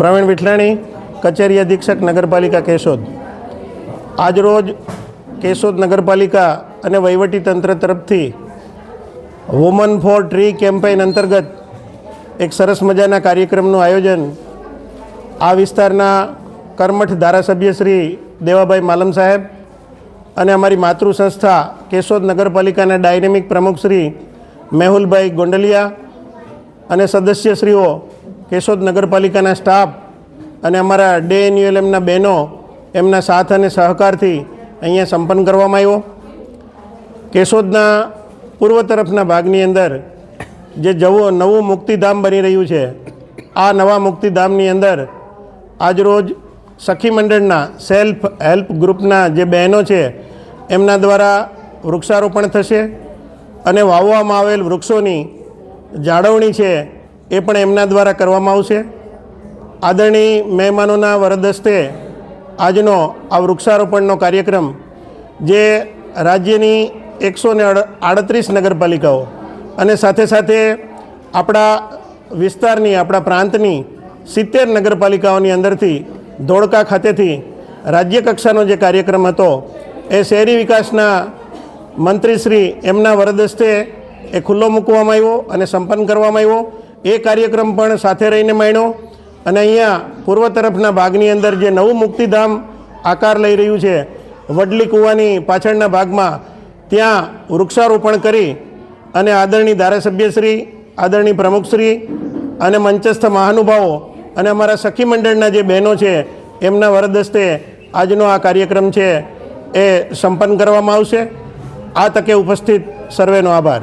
પ્રવીણ વિઠલાણી, કચેરી અધિક્ષક, નગરપાલિકા કેશોદ. આજરોજ કેશોદ નગરપાલિકા અને વહીવટી તંત્ર તરફથી વુમન ફોર ટ્રી કેમ્પેઇન અંતર્ગત એક સરસ મજાના કાર્યક્રમનું આયોજન આ વિસ્તારના કર્મઠ ધારાસભ્ય શ્રી દેવાભાઈ માલમ સાહેબ અને અમારી માતૃ સંસ્થા કેશોદ નગરપાલિકાના ડાયનેમિક પ્રમુખ શ્રી મેહુલભાઈ ગોંડલિયા અને સદસ્યશ્રીઓ કેશોદ નગરપાલિકાના સ્ટાફ અને અમારા ડે એન્યુએલએમના બહેનો એમના સાથ અને સહકારથી અહીંયા સંપન્ન કરવામાં આવ્યો. કેશોદના પૂર્વ તરફના ભાગની અંદર જે જવું નવું મુક્તિધામ બની રહ્યું છે, આ નવા મુક્તિધામની અંદર આજરોજ સખી મંડળના સેલ્ફ હેલ્પ ગ્રુપના જે બહેનો છે, એમના દ્વારા વૃક્ષારોપણ થશે અને વાવવામાં આવેલ વૃક્ષોની જાળવણી છે એ પણ એમના દ્વારા કરવામાં આવશે. આદરણીય મહેમાનોના વરદસ્તે આજનો આ વૃક્ષારોપણનો કાર્યક્રમ, જે રાજ્યની એકસો ને આડત્રીસ નગરપાલિકાઓ અને સાથે સાથે આપણા વિસ્તારની, આપણા પ્રાંતની સિત્તેર નગરપાલિકાઓની અંદરથી ધોળકા ખાતેથી રાજ્ય કક્ષાનો જે કાર્યક્રમ હતો, એ શહેરી વિકાસના મંત્રીશ્રી એમના વરદસ્તે એ ખુલ્લો મૂકવામાં આવ્યો અને સંપન્ન કરવામાં આવ્યો. એ કાર્યક્રમ પણ સાથે રહીને માણ્યો અને અહીંયા પૂર્વ તરફના ભાગની અંદર જે નવું મુક્તિધામ આકાર લઈ રહ્યું છે, વડલી કૂવાની પાછળના ભાગમાં, ત્યાં વૃક્ષારોપણ કરી અને આદરણીય ધારાસભ્યશ્રી, આદરણીય પ્રમુખશ્રી અને મંચસ્થ મહાનુભાવો અને અમારા સખી મંડળના જે બહેનો છે, એમના વરદસ્તે આજનો આ કાર્યક્રમ છે એ સંપન્ન કરવામાં આવશે. આ તકે ઉપસ્થિત સર્વેનો આભાર.